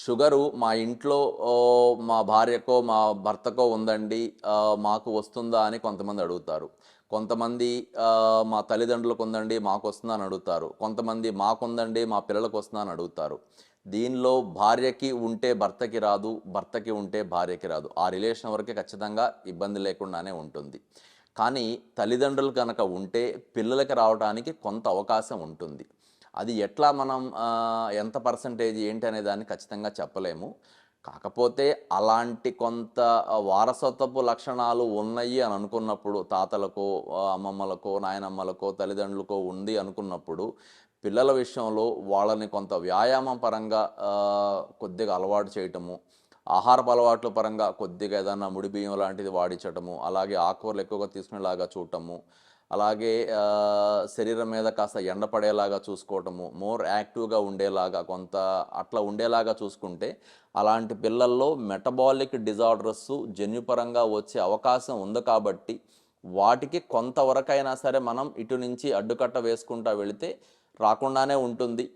Sugar మా ఇంట్లో మా భార్యకో మా భర్తకో ఉందండి. మాకు వస్తుందా అని కొంతమంది అడుగుతారు. కొంతమంది మా తల్లిదండ్రులకు ఉందండి మాకు వస్తుందా అని అడుగుతారు. కొంతమంది మాకుందండి మా పిల్లలకు వస్తుందా అని అడుగుతారు. దీనిలో భార్యకి ఉంటే భర్తకి రాదు భర్తకి ఉంటే భార్యకి రాదు. ఆ రిలేషన్ వరకే ఖచ్చితంగా ఇబ్బంది లేకుండానే ఉంటుంది. కానీ తల్లిదండ్రులు కనుక ఉంటే పిల్లలకి రావడానికి కొంత అవకాశం ఉంటుంది. అది ఎట్లా మనం ఎంత పర్సంటేజ్ ఏంటి అనే దాన్ని ఖచ్చితంగా చెప్పలేము. కాకపోతే అలాంటి కొంత వారసత్వపు లక్షణాలు ఉన్నాయి అని అనుకున్నప్పుడు తాతలకో అమ్మమ్మలకో నాయనమ్మలకో తల్లిదండ్రులకో ఉంది అనుకున్నప్పుడు పిల్లల విషయంలో వాళ్ళని కొంత వ్యాయామం పరంగా కొద్దిగా అలవాటు చేయటము ఆహారపు అలవాట్ల పరంగా కొద్దిగా ఏదైనా ముడి బియ్యం లాంటిది వాడించటము అలాగే ఆకుకూరలు ఎక్కువగా తీసుకునేలాగా చూడటము అలాగే శరీరం మీద కాస్త ఎండ పడేలాగా చూసుకోవటము మోర్ యాక్టివ్గా ఉండేలాగా కొంత అట్లా ఉండేలాగా చూసుకుంటే అలాంటి పిల్లల్లో మెటబాలిక్ డిజార్డర్స్ జన్యుపరంగా వచ్చే అవకాశం ఉంది కాబట్టి వాటికి కొంతవరకైనా సరే మనం ఇటు నుంచి అడ్డుకట్ట వేసుకుంటా వెళితే రాకుండానే ఉంటుంది.